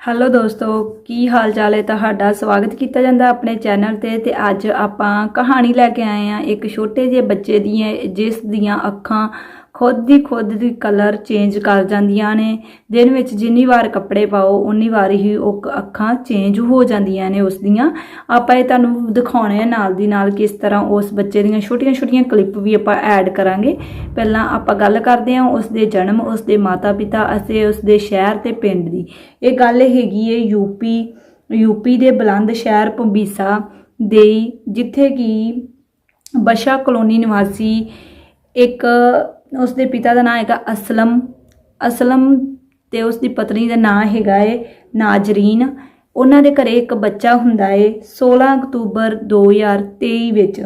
Hello ਦੋਸਤੋ, ਕੀ ਹਾਲ ਚਾਲ ਹੈ ਤੁਹਾਡਾ? ਸਵਾਗਤ ਕੀਤਾ ਜਾਂਦਾ ਆਪਣੇ ਚੈਨਲ ਤੇ ਤੇ ਅੱਜ ਆਪਾਂ ਕਹਾਣੀ ਲੈ ਕੇ ਆਏ ਆ ਇੱਕ ਛੋਟੇ ਜਿਹੇ ਬੱਚੇ ਦੀਆਂ, ਜਿਸ ਦੀਆਂ ਅੱਖਾਂ ਖੁਦ ਦੀ ਖੁਦ ਦੀ ਕਲਰ ਚੇਂਜ ਕਰ ਜਾਂਦੀਆਂ ਨੇ। ਦਿਨ ਵਿੱਚ ਜਿੰਨੀ ਵਾਰ ਕੱਪੜੇ ਪਾਓ, ਉਨੀ ਵਾਰ ਹੀ ਉਹ ਕ- ਅੱਖਾਂ ਚੇਂਜ ਹੋ ਜਾਂਦੀਆਂ ਨੇ ਉਸ ਦੀਆਂ ਆਪਾਂ ਇਹ ਤੁਹਾਨੂੰ ਦਿਖਾਉਣੇ ਆ ਨਾਲ ਦੀ ਨਾਲ ਕਿਸ ਤਰ੍ਹਾਂ ਉਸ ਬੱਚੇ ਦੀਆਂ ਛੋਟੀਆਂ-ਛੋਟੀਆਂ ਕਲਿੱਪ ਵੀ ਆਪਾਂ ਐਡ ਕਰਾਂਗੇ। ਪਹਿਲਾਂ ਆਪਾਂ ਗੱਲ ਕਰਦੇ ਹਾਂ ਉਸ ਦੇ ਜਨਮ, ਉਸ ਦੇ ਮਾਤਾ-ਪਿਤਾ ਅਤੇ ਉਸ ਦੇ ਸ਼ਹਿਰ ਤੇ ਪਿੰਡ ਦੀ। ਇਹ ਗੱਲ ਹੈਗੀ ਹੈ ਯੂਪੀ ਯੂਪੀ ਦੇ ਬੁਲੰਦ ਸ਼ਹਿਰ ਪੰਬੀਸਾ ਦੇ ਜਿੱਥੇ ਕਿ ਬਸ਼ਾ ਕਲੋਨੀ ਨਿਵਾਸੀ ਇੱਕ ਉਸ ਦੇ ਪਿਤਾ ਦਾ ਨਾਮ ਹੈਗਾ ਅਸਲਮ। ਅਸਲਮ ਤੇ ਉਸ ਦੀ ਪਤਨੀ ਦਾ ਨਾਮ ਹੈਗਾ ਏ ਨਾਜਰੀਨ। ਉਹਨਾਂ ਦੇ ਘਰੇ ਇੱਕ ਬੱਚਾ ਹੁੰਦਾ ਏ 16 ਅਕਤੂਬਰ 2023 ਵਿੱਚ।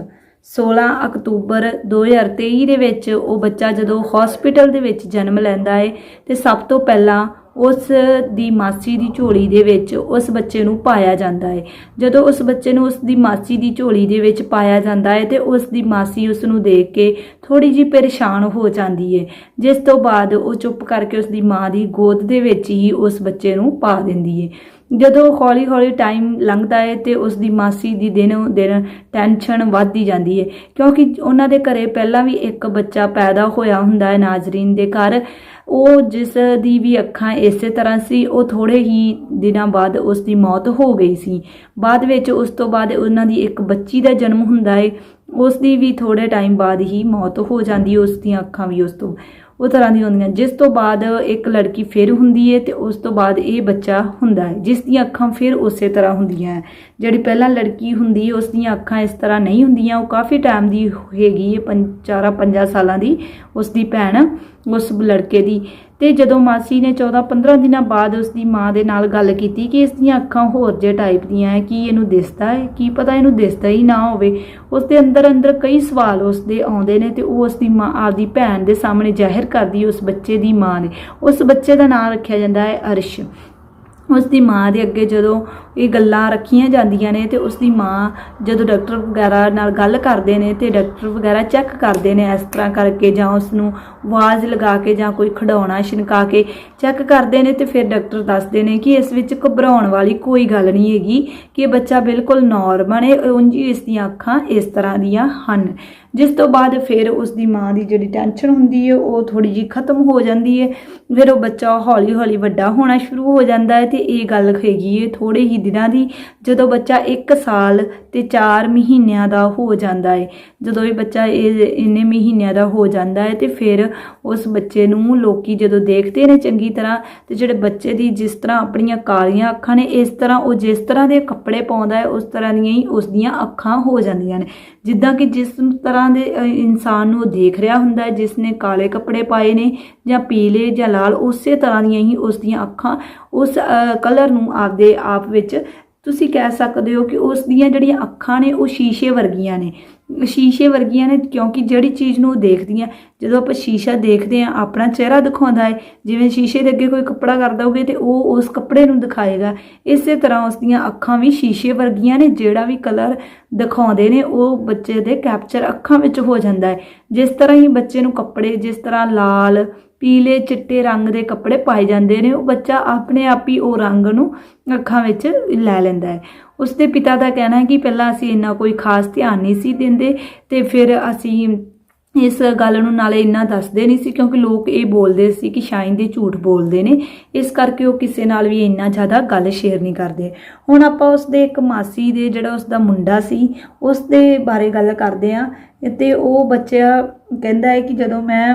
16 ਅਕਤੂਬਰ 2023 ਦੇ ਵਿੱਚ ਉਹ ਬੱਚਾ ਜਦੋਂ ਹਸਪੀਟਲ ਦੇ ਵਿੱਚ ਜਨਮ ਲੈਂਦਾ ਏ ਤੇ ਸਭ ਤੋਂ ਪਹਿਲਾਂ ਉਸ ਦੀ ਮਾਸੀ ਦੀ ਝੋਲੀ ਦੇ ਵਿੱਚ ਉਸ ਬੱਚੇ ਨੂੰ ਪਾਇਆ ਜਾਂਦਾ ਹੈ। ਜਦੋਂ ਉਸ ਬੱਚੇ ਨੂੰ ਉਸ ਦੀ ਮਾਸੀ ਦੀ ਝੋਲੀ ਦੇ ਵਿੱਚ ਪਾਇਆ ਜਾਂਦਾ ਹੈ ਤੇ ਉਸ ਦੀ ਮਾਸੀ ਉਸ ਨੂੰ ਦੇਖ ਕੇ ਥੋੜੀ ਜਿਹੀ ਪਰੇਸ਼ਾਨ ਹੋ ਜਾਂਦੀ ਹੈ, ਜਿਸ ਤੋਂ ਬਾਅਦ ਉਹ ਚੁੱਪ ਕਰਕੇ ਉਸ ਦੀ ਮਾਂ ਦੀ ਗੋਦ ਦੇ ਵਿੱਚ ਹੀ ਉਸ ਬੱਚੇ ਨੂੰ ਪਾ ਦਿੰਦੀ ਹੈ। ਜਦੋਂ ਹੌਲੀ ਹੌਲੀ ਟਾਈਮ ਲੰਘਦਾ ਹੈ ਤੇ ਉਸ ਦੀ ਮਾਸੀ ਦੀ ਦਿਨੋਂ ਦਿਨ ਟੈਨਸ਼ਨ ਵੱਧਦੀ ਜਾਂਦੀ ਹੈ ਕਿਉਂਕਿ ਉਹਨਾਂ ਦੇ ਘਰੇ ਪਹਿਲਾਂ ਵੀ ਇੱਕ ਬੱਚਾ ਪੈਦਾ ਹੋਇਆ ਹੁੰਦਾ ਹੈ ਨਾਜ਼ਰੀਨ ਦੇ ਘਰ। ਉਹ ਜਿਸ ਦੀ ਵੀ ਅੱਖਾਂ ਇਸੇ ਤਰ੍ਹਾਂ ਸੀ, ਉਹ ਥੋੜੇ ਹੀ ਦਿਨਾਂ ਬਾਅਦ ਉਸ ਦੀ ਮੌਤ ਹੋ ਗਈ ਸੀ। ਬਾਅਦ ਵਿੱਚ ਉਸ ਤੋਂ ਬਾਅਦ ਉਹਨਾਂ ਦੀ ਇੱਕ ਬੱਚੀ ਦਾ ਜਨਮ ਹੁੰਦਾ ਹੈ ਉਸ ਦੀ ਵੀ ਥੋੜੇ ਟਾਈਮ ਬਾਅਦ ਹੀ ਮੌਤ ਹੋ ਜਾਂਦੀ ਹੈ ਉਸ ਦੀਆਂ ਅੱਖਾਂ ਵੀ ਉਸ ਤੋਂ ਉਹ ਤਰ੍ਹਾਂ ਦੀ ਹੁੰਦੀਆਂ। ਜਿਸ ਤੋਂ ਬਾਅਦ ਇੱਕ ਲੜਕੀ ਫਿਰ ਹੁੰਦੀ ਹੈ ਤੇ ਉਸ ਤੋਂ ਬਾਅਦ ਇਹ ਬੱਚਾ ਹੁੰਦਾ ਹੈ ਜਿਸ ਦੀਆਂ ਅੱਖਾਂ ਫਿਰ ਉਸੇ ਤਰ੍ਹਾਂ ਹੁੰਦੀਆਂ ਹੈ ਜਿਹੜੀ ਪਹਿਲਾਂ ਲੜਕੀ ਹੁੰਦੀ ਹੈ ਉਸ ਦੀਆਂ ਅੱਖਾਂ ਇਸ ਤਰ੍ਹਾਂ ਨਹੀਂ ਹੁੰਦੀਆਂ। ਉਹ ਕਾਫੀ ਟਾਈਮ ਦੀ ਹੈਗੀ ਹੈ ਪੰਜ ਚਾਰਾਂ, ਪੰਜਾਂ ਸਾਲਾਂ ਦੀ ਉਸ ਦੀ ਭੈਣ। ਉਸ ਲੜਕੇ ਦੀ। ਤੇ ਜਦੋਂ ਮਾਸੀ ਨੇ 14-15 ਦਿਨਾਂ ਬਾਅਦ ਉਸ ਦੀ ਮਾਂ ਦੇ ਨਾਲ ਗੱਲ ਕੀਤੀ ਕਿ ਇਸ ਦੀਆਂ ਅੱਖਾਂ ਹੋਰ ਜੇ ਟਾਈਪ ਦੀਆਂ ਹੈ ਕੀ ਇਹਨੂੰ ਦਿਸਦਾ ਹੈ ਕੀ ਪਤਾ ਇਹਨੂੰ ਦਿਸਦਾ ਹੀ ਨਾ ਹੋਵੇ। ਉਸ ਦੇ ਅੰਦਰ ਅੰਦਰ ਕਈ ਸਵਾਲ ਉਸ ਦੇ ਆਉਂਦੇ ਨੇ ਤੇ ਉਹ ਉਸ ਦੀ ਮਾਂ, ਆਪਦੀ ਭੈਣ ਦੇ ਸਾਹਮਣੇ ਜ਼ਾਹਿਰ ਕਰਦੀ ਉਸ ਬੱਚੇ ਦੀ ਮਾਂ ਨੇ ਉਸ ਬੱਚੇ ਦਾ ਨਾਮ ਰੱਖਿਆ ਜਾਂਦਾ ਹੈ ਅਰਸ਼। ਉਸ ਦੀ ਮਾਂ ਦੇ ਅੱਗੇ ਜਦੋਂ ਇਹ ਗੱਲਾਂ ਰੱਖੀਆਂ ਜਾਂਦੀਆਂ ਨੇ ਤੇ ਉਸ ਦੀ ਮਾਂ ਜਦੋਂ ਡਾਕਟਰ ਵਗੈਰਾ ਨਾਲ ਗੱਲ ਕਰਦੇ ਨੇ ਤੇ ਡਾਕਟਰ ਵਗੈਰਾ ਚੈੱਕ ਕਰਦੇ ਨੇ ਇਸ ਤਰ੍ਹਾਂ ਕਰਕੇ ਜਾਂ ਉਸ ਨੂੰ ਆਵਾਜ਼ ਲਗਾ ਕੇ ਜਾਂ ਕੋਈ ਖਿਡੌਣਾ ਛਿਨਕਾ ਕੇ ਚੈੱਕ ਕਰਦੇ ਨੇ ਤੇ ਫਿਰ ਡਾਕਟਰ ਦੱਸਦੇ ਨੇ ਕਿ ਇਸ ਵਿੱਚ ਘਬਰਾਉਣ ਵਾਲੀ ਕੋਈ ਗੱਲ ਨਹੀਂ ਹੈਗੀ, ਕਿ ਬੱਚਾ ਬਿਲਕੁਲ ਨੋਰਮਲ ਹੈ ਉਂਝ ਇਸ ਦੀਆਂ ਅੱਖਾਂ ਇਸ ਤਰ੍ਹਾਂ ਦੀਆਂ ਹਨ। ਜਿਸ ਤੋਂ ਬਾਅਦ ਫਿਰ ਉਸ ਦੀ ਮਾਂ ਦੀ ਜਿਹੜੀ ਟੈਨਸ਼ਨ ਹੁੰਦੀ ਹੈ, ਉਹ ਥੋੜੀ ਜਿਹੀ ਖਤਮ ਹੋ ਜਾਂਦੀ ਹੈ। ਫਿਰ ਉਹ ਬੱਚਾ ਹੌਲੀ ਹੌਲੀ ਵੱਡਾ ਹੋਣਾ ਸ਼ੁਰੂ ਹੋ ਜਾਂਦਾ ਹੈ ਤੇ ਇਹ ਗੱਲ ਹੈਗੀ ਹੈ ਥੋੜੇ ਹੀ ਦਿਨਾਂ ਦੀ, ਜਦੋਂ ਬੱਚਾ 1 ਸਾਲ ਤੇ 4 ਮਹੀਨਿਆਂ ਦਾ ਹੋ ਜਾਂਦਾ ਹੈ। ਜਦੋਂ ਇਹ ਬੱਚਾ ਇਹ ਇੰਨੇ ਮਹੀਨਿਆਂ ਦਾ ਹੋ ਜਾਂਦਾ ਹੈ ਤੇ ਫਿਰ ਉਸ ਬੱਚੇ ਨੂੰ ਲੋਕੀ ਜਦੋਂ ਦੇਖਦੇ ਨੇ ਚੰਗੀ ਤਰ੍ਹਾਂ ਤੇ ਜਿਹੜੇ ਬੱਚੇ ਦੀ ਜਿਸ ਤਰ੍ਹਾਂ ਆਪਣੀਆਂ ਕਾਲੀਆਂ ਅੱਖਾਂ ਨੇ, ਇਸ ਤਰ੍ਹਾਂ ਉਹ ਜਿਸ ਤਰ੍ਹਾਂ ਦੇ ਕੱਪੜੇ ਪਾਉਂਦਾ ਹੈ, ਉਸ ਤਰ੍ਹਾਂ ਦੀਆਂ ਹੀ ਉਸ ਦੀਆਂ ਅੱਖਾਂ ਹੋ ਜਾਂਦੀਆਂ ਨੇ। ਜਿੱਦਾਂ ਕਿ ਜਿਸ ਤਰ੍ਹਾਂ ਦੇ ਇਨਸਾਨ ਨੂੰ ਦੇਖ ਰਿਹਾ ਹੁੰਦਾ ਹੈ ਜਿਸ ਨੇ ਕਾਲੇ ਕੱਪੜੇ ਪਾਏ ਨੇ ਜਾਂ ਪੀਲੇ ਜਾਂ ਲਾਲ, ਉਸੇ ਤਰ੍ਹਾਂ ਦੀਆਂ ਹੀ ਉਸ ਦੀਆਂ ਅੱਖਾਂ ਉਸ ਕਲਰ ਨੂੰ ਆਪਦੇ ਆਪ ਵਿੱਚ ਤੁਸੀਂ ਕਹਿ ਸਕਦੇ ਹੋ ਕਿ ਉਸ ਦੀਆਂ ਜਿਹੜੀਆਂ ਅੱਖਾਂ ਨੇ, ਉਹ ਸ਼ੀਸ਼ੇ ਵਰਗੀਆਂ ਨੇ। ਸ਼ੀਸ਼ੇ ਵਰਗੀਆਂ ਨੇ ਕਿਉਂਕਿ ਜਿਹੜੀ ਚੀਜ਼ ਨੂੰ ਉਹ ਦੇਖਦੀਆਂ ਜਦੋਂ ਆਪਾਂ ਸ਼ੀਸ਼ਾ ਦੇਖਦੇ ਆ, ਆਪਣਾ ਚਿਹਰਾ ਦਿਖਾਉਂਦਾ ਹੈ ਜਿਵੇਂ ਸ਼ੀਸ਼ੇ ਦੇ ਅੱਗੇ ਕੋਈ ਕੱਪੜਾ ਕਰਦਾ ਹੋਵੇ ਤੇ ਉਹ ਉਸ ਕੱਪੜੇ ਨੂੰ ਦਿਖਾਏਗਾ। ਇਸੇ ਤਰ੍ਹਾਂ ਉਸ ਦੀਆਂ ਅੱਖਾਂ ਵੀ ਸ਼ੀਸ਼ੇ ਵਰਗੀਆਂ ਨੇ, ਜਿਹੜਾ ਵੀ ਕਲਰ ਦਿਖਾਉਂਦੇ ਨੇ, ਉਹ ਬੱਚੇ ਦੇ ਕੈਪਚਰ ਅੱਖਾਂ ਵਿੱਚ ਹੋ ਜਾਂਦਾ ਹੈ ਜਿਸ ਤਰ੍ਹਾਂ ਹੀ ਬੱਚੇ ਨੂੰ ਕੱਪੜੇ, ਜਿਸ ਤਰ੍ਹਾਂ ਲਾਲ ਪੀਲੇ ਚਿੱਟੇ ਰੰਗ ਦੇ ਕੱਪੜੇ ਪਾਏ ਜਾਂਦੇ ਨੇ। ਉਹ ਬੱਚਾ ਆਪਣੇ ਆਪ ਹੀ ਉਹ ਰੰਗ ਨੂੰ ਅੱਖਾਂ ਵਿੱਚ ਲੈ ਲੈਂਦਾ ਹੈ। ਉਸਦੇ ਪਿਤਾ ਦਾ ਕਹਿਣਾ ਹੈ ਕਿ ਪਹਿਲਾਂ ਅਸੀਂ ਇੰਨਾ ਕੋਈ ਖਾਸ ਧਿਆਨ ਨਹੀਂ ਸੀ ਦਿੰਦੇ ਤੇ ਫਿਰ ਅਸੀਂ ਇਸ ਗੱਲ ਨੂੰ ਨਾਲੇ ਇੰਨਾ ਦੱਸਦੇ ਨਹੀਂ ਸੀ ਕਿਉਂਕਿ ਲੋਕ ਇਹ ਬੋਲਦੇ ਸੀ ਕਿ ਸ਼ਾਇਦ ਇਹ ਝੂਠ ਬੋਲਦੇ ਨੇ। ਇਸ ਕਰਕੇ ਉਹ ਕਿਸੇ ਨਾਲ ਵੀ ਇੰਨਾ ਜ਼ਿਆਦਾ ਗੱਲ ਸ਼ੇਅਰ ਨਹੀਂ ਕਰਦੇ। ਹੁਣ ਆਪਾਂ ਉਸ ਦੇ ਇੱਕ ਮਾਸੀ ਦੇ ਜਿਹੜਾ ਉਸ ਦਾ ਮੁੰਡਾ ਸੀ ਉਸ ਦੇ ਬਾਰੇ ਗੱਲ ਕਰਦੇ ਆ ਤੇ ਉਹ ਬੱਚਾ ਕਹਿੰਦਾ ਹੈ ਕਿ ਜਦੋਂ ਮੈਂ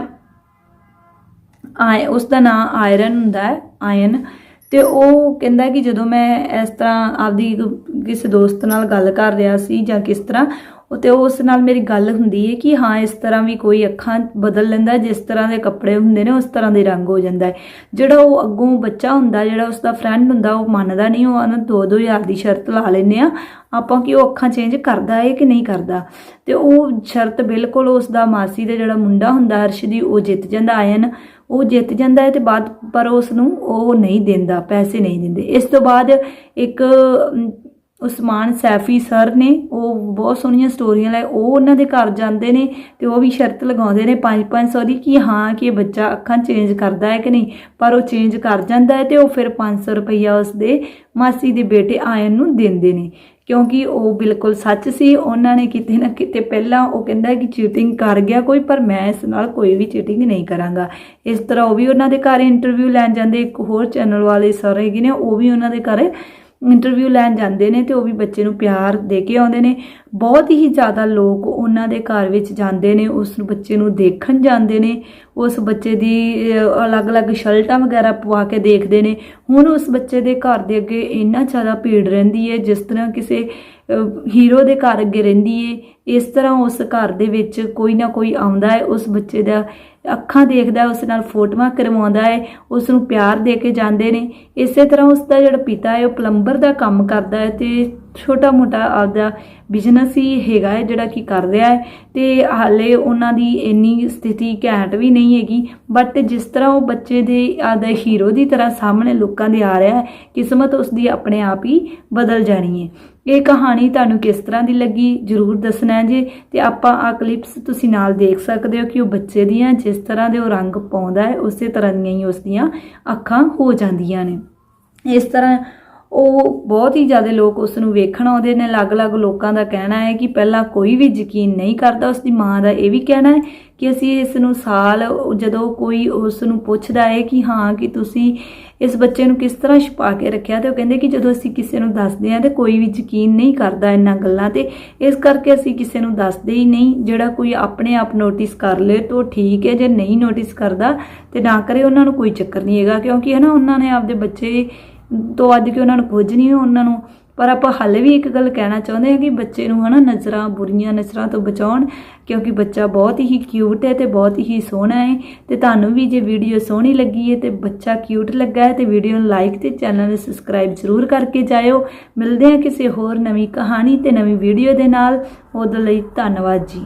ਆਇ ਉਸ ਦਾ ਨਾਮ ਆਇਰਨ ਹੁੰਦਾ ਹੈ, ਆਇਨ। ਤੇ ਉਹ ਕਹਿੰਦਾ ਕਿ ਜਦੋਂ ਮੈਂ ਇਸ ਤਰ੍ਹਾਂ ਆਪਦੀ ਕਿਸੇ ਦੋਸਤ ਨਾਲ ਗੱਲ ਕਰ ਰਿਹਾ ਸੀ ਜਾਂ ਕਿਸ ਤਰ੍ਹਾਂ ਉਹ ਤੇ ਉਸ ਨਾਲ ਮੇਰੀ ਗੱਲ ਹੁੰਦੀ ਹੈ ਕਿ ਹਾਂ, ਇਸ ਤਰ੍ਹਾਂ ਵੀ ਕੋਈ ਅੱਖਾਂ ਬਦਲ ਲੈਂਦਾ, ਜਿਸ ਤਰ੍ਹਾਂ ਦੇ ਕੱਪੜੇ ਹੁੰਦੇ ਨੇ, ਉਸ ਤਰ੍ਹਾਂ ਦੇ ਰੰਗ ਹੋ ਜਾਂਦਾ ਹੈ ਜਿਹੜਾ ਉਹ ਅੱਗੋਂ ਬੱਚਾ ਹੁੰਦਾ, ਜਿਹੜਾ ਉਸ ਦਾ ਫਰੈਂਡ ਹੁੰਦਾ, ਉਹ ਮੰਨਦਾ ਨਹੀਂ ਉਹ ਆਨ 2-2000 ਦੀ ਸ਼ਰਤ ਲਾ ਲੈਂਦੇ ਆ, ਆਪਾਂ ਕਿ ਉਹ ਅੱਖਾਂ ਚੇਂਜ ਕਰਦਾ ਹੈ ਕਿ ਨਹੀਂ ਕਰਦਾ? ਤੇ ਉਹ ਸ਼ਰਤ ਬਿਲਕੁਲ ਉਸ ਦਾ ਮਾਸੀ ਦਾ ਜਿਹੜਾ ਮੁੰਡਾ ਹੁੰਦਾ ਅਰਸ਼ ਦੀ, ਉਹ ਜਿੱਤ ਜਾਂਦਾ ਆਇਨ ਉਹ ਜਿੱਤ ਜਾਂਦਾ ਹੈ ਤੇ ਬਾਅਦ, ਪਰ ਉਸ ਨੂੰ ਉਹ ਨਹੀਂ ਦਿੰਦਾ, ਪੈਸੇ ਨਹੀਂ ਦਿੰਦੇ। ਇਸ ਤੋਂ ਬਾਅਦ ਇੱਕ ਉਸਮਾਨ ਸੈਫੀ ਸਰ ਨੇ, ਉਹ ਬਹੁਤ ਸੋਹਣੀਆਂ ਸਟੋਰੀਆਂ ਲੈ, ਉਹ ਉਹਨਾਂ ਦੇ ਘਰ ਜਾਂਦੇ ਨੇ ਤੇ ਉਹ ਵੀ ਸ਼ਰਤ ਲਗਾਉਂਦੇ ਨੇ 5-500 ਦੀ ਕਿ ਹਾਂ, ਕਿ ਇਹ ਬੱਚਾ ਅੱਖਾਂ ਚੇਂਜ ਕਰਦਾ ਹੈ ਕਿ ਨਹੀਂ। ਪਰ ਉਹ ਚੇਂਜ ਕਰ ਜਾਂਦਾ ਹੈ ਤੇ ਉਹ ਫਿਰ 500 ਰੁਪਈਆ ਉਸਦੇ ਮਾਸੀ ਦੇ ਬੇਟੇ ਆਇਨ ਨੂੰ ਦਿੰਦੇ ਨੇ। ਕਿਉਂਕਿ ਉਹ ਬਿਲਕੁਲ ਸੱਚ ਸੀ, ਉਹਨਾਂ ਨੇ ਕਿਤੇ ਨਾ ਕਿਤੇ ਪਹਿਲਾਂ ਉਹ ਕਹਿੰਦਾ ਕਿ ਚੀਟਿੰਗ ਕਰ ਗਿਆ ਕੋਈ, ਪਰ ਮੈਂ ਇਸ ਨਾਲ ਕੋਈ ਵੀ ਚੀਟਿੰਗ ਨਹੀਂ ਕਰਾਂਗਾ। ਇਸ ਤਰ੍ਹਾਂ ਉਹ ਵੀ ਉਹਨਾਂ ਦੇ ਘਰ ਇੰਟਰਵਿਊ ਲੈਣ ਜਾਂਦੇ, ਇੱਕ ਹੋਰ ਚੈਨਲ ਵਾਲੇ ਸਰ ਹੈਗੇ ਨੇ, ਉਹ ਵੀ ਉਹਨਾਂ ਦੇ ਘਰ ਇੰਟਰਵਿਊ ਲੈਣ ਜਾਂਦੇ ਨੇ ਤੇ ਉਹ ਵੀ ਬੱਚੇ ਨੂੰ ਪਿਆਰ ਦੇ ਕੇ ਆਉਂਦੇ ਨੇ। ਬਹੁਤ ਹੀ ਜ਼ਿਆਦਾ ਲੋਕ ਉਹਨਾਂ ਦੇ ਘਰ ਵਿੱਚ ਜਾਂਦੇ ਨੇ, ਉਸ ਬੱਚੇ ਨੂੰ ਦੇਖਣ ਜਾਂਦੇ ਨੇ, ਉਸ ਬੱਚੇ ਦੀ ਅਲੱਗ-ਅਲੱਗ ਸ਼ਰਟਾਂ ਵਗੈਰਾ ਪਵਾ ਕੇ ਦੇਖਦੇ ਨੇ। ਹੁਣ ਉਸ ਬੱਚੇ ਦੇ ਘਰ ਦੇ ਅੱਗੇ ਇੰਨਾ ਜ਼ਿਆਦਾ ਭੀੜ ਰਹਿੰਦੀ ਹੈ, ਜਿਸ ਤਰ੍ਹਾਂ ਕਿਸੇ ਹੀਰੋ ਦੇ ਘਰ ਅੱਗੇ ਰਹਿੰਦੀ ਏ ਇਸ ਤਰ੍ਹਾਂ ਉਸ ਘਰ ਦੇ ਵਿੱਚ ਕੋਈ ਨਾ ਕੋਈ ਆਉਂਦਾ ਹੈ, ਉਸ ਬੱਚੇ ਦਾ ਅੱਖਾਂ ਦੇਖਦਾ ਉਸ ਨਾਲ ਫੋਟੋਆਂ ਕਰਵਾਉਂਦਾ ਹੈ, ਉਸ ਨੂੰ ਪਿਆਰ ਦੇ ਕੇ ਜਾਂਦੇ ਨੇ। ਇਸੇ ਤਰ੍ਹਾਂ ਉਸ ਦਾ ਜਿਹੜਾ ਪਿਤਾ ਹੈ, ਉਹ ਪਲੰਬਰ ਦਾ ਕੰਮ ਕਰਦਾ ਹੈ ਤੇ ਛੋਟਾ ਮੋਟਾ ਆਪਦਾ ਬਿਜ਼ਨਸ ਹੀ ਹੈਗਾ ਹੈ, ਜਿਹੜਾ ਕਿ ਕਰ ਰਿਹਾ ਹੈ। ਤੇ ਹਾਲੇ ਉਹਨਾਂ ਦੀ ਇੰਨੀ ਸਥਿਤੀ ਘੈਂਟ ਵੀ ਨਹੀਂ ਹੈਗੀ ਬਟ ਜਿਸ ਤਰ੍ਹਾਂ ਉਹ ਬੱਚੇ ਦੇ ਆਪਦਾ ਹੀਰੋ ਦੀ ਤਰ੍ਹਾਂ ਸਾਹਮਣੇ ਲੋਕਾਂ ਦੇ ਆ ਰਿਹਾ ਹੈ, ਕਿਸਮਤ ਉਸ ਦੀ ਆਪਣੇ ਆਪ ਹੀ ਬਦਲ ਜਾਣੀ ਹੈ। ਇਹ ਕਹਾਣੀ ਤੁਹਾਨੂੰ ਕਿਸ ਤਰ੍ਹਾਂ ਦੀ ਲੱਗੀ, ਜਰੂਰ ਦੱਸਣਾ ਜੇ ਜੀ। ਤੇ ਆਪਾਂ ਆ ਕਲਿੱਪਸ ਤੁਸੀਂ ਨਾਲ ਦੇਖ ਸਕਦੇ ਹੋ ਕਿ ਉਹ ਬੱਚੇ ਦੀਆਂ ਜਿਸ ਤਰ੍ਹਾਂ ਦੇ ਉਹ ਰੰਗ ਪਾਉਂਦਾ ਹੈ, ਉਸੇ ਤਰ੍ਹਾਂ ਦੀਆਂ ਹੀ ਉਸ ਦੀਆਂ ਅੱਖਾਂ ਹੋ ਜਾਂਦੀਆਂ ਨੇ। ਇਸ ਤਰ੍ਹਾਂ ਉਹ ਬਹੁਤ ਹੀ ਜ਼ਿਆਦਾ ਲੋਕ ਉਸ ਨੂੰ ਵੇਖਣ ਆਉਂਦੇ ਨੇ, ਅਲੱਗ-ਅਲੱਗ ਲੋਕਾਂ ਦਾ ਕਹਿਣਾ ਹੈ ਕਿ ਪਹਿਲਾਂ ਕੋਈ ਵੀ ਯਕੀਨ ਨਹੀਂ ਕਰਦਾ ਉਸ ਦੀ ਮਾਂ ਦਾ ਇਹ ਵੀ ਕਹਿਣਾ ਹੈ ਕਿ ਅਸੀਂ ਇਸ ਨੂੰ ਸਾਲ, ਜਦੋਂ ਕੋਈ ਉਸ ਨੂੰ ਪੁੱਛਦਾ ਹੈ ਕਿ ਹਾਂ, ਕਿ ਤੁਸੀਂ ਇਸ ਬੱਚੇ ਨੂੰ ਕਿਸ ਤਰ੍ਹਾਂ ਛੁਪਾ ਕੇ ਰੱਖਿਆ, ਤੇ ਉਹ ਕਹਿੰਦੇ ਕਿ ਜਦੋਂ ਅਸੀਂ ਕਿਸੇ ਨੂੰ ਦੱਸਦੇ ਹਾਂ ਤੇ ਕੋਈ ਵੀ ਯਕੀਨ ਨਹੀਂ ਕਰਦਾ ਇਹਨਾਂ ਗੱਲਾਂ ਤੇ, ਇਸ ਕਰਕੇ ਅਸੀਂ ਕਿਸੇ ਨੂੰ ਦੱਸਦੇ ਹੀ ਨਹੀਂ। ਜਿਹੜਾ ਕੋਈ ਆਪਣੇ ਆਪ ਨੋਟਿਸ ਕਰ ਲੇ ਤਾਂ ਠੀਕ ਹੈ, ਜੇ ਨਹੀਂ ਨੋਟਿਸ ਕਰਦਾ ਤੇ ਨਾ ਕਰੇ, ਉਹਨਾਂ ਨੂੰ ਕੋਈ ਚੱਕਰ ਨਹੀਂ ਹੈਗਾ, ਕਿਉਂਕਿ ਹੈ ਨਾ, ਉਹਨਾਂ ਨੇ ਆਪਦੇ ਬੱਚੇ ਤੋਂ ਅੱਜ ਕਿ ਉਹਨਾਂ ਨੂੰ ਕੁਝ ਨਹੀਂ ਉਹਨਾਂ ਨੂੰ। ਪਰ ਆਪਾਂ ਹਾਲੇ ਵੀ ਇੱਕ ਗੱਲ ਕਹਿਣਾ ਚਾਹੁੰਦੇ ਹਾਂ ਕਿ ਬੱਚੇ ਨੂੰ ਹਨਾ ਨਜ਼ਰਾਂ, ਬੁਰੀਆਂ ਨਜ਼ਰਾਂ ਤੋਂ ਬਚਾਉਣ, ਕਿਉਂਕਿ ਬੱਚਾ ਬਹੁਤ ਹੀ ਕਿਊਟ ਹੈ ਤੇ ਬਹੁਤ ਹੀ ਸੋਹਣਾ ਹੈ ਤੇ ਤੁਹਾਨੂੰ ਵੀ ਜੇ ਵੀਡੀਓ ਸੋਹਣੀ ਲੱਗੀ ਹੈ ਤੇ ਬੱਚਾ ਕਿਊਟ ਲੱਗਾ ਹੈ ਤੇ ਵੀਡੀਓ ਨੂੰ ਲਾਈਕ ਤੇ ਚੈਨਲ ਨੂੰ ਸਬਸਕ੍ਰਾਈਬ ਜ਼ਰੂਰ ਕਰਕੇ ਜਾਇਓ। ਮਿਲਦੇ ਹਾਂ ਕਿਸੇ ਹੋਰ ਨਵੀਂ ਕਹਾਣੀ ਤੇ ਨਵੀਂ ਵੀਡੀਓ ਦੇ ਨਾਲ। ਉਦੋਂ ਲਈ ਧੰਨਵਾਦ ਜੀ।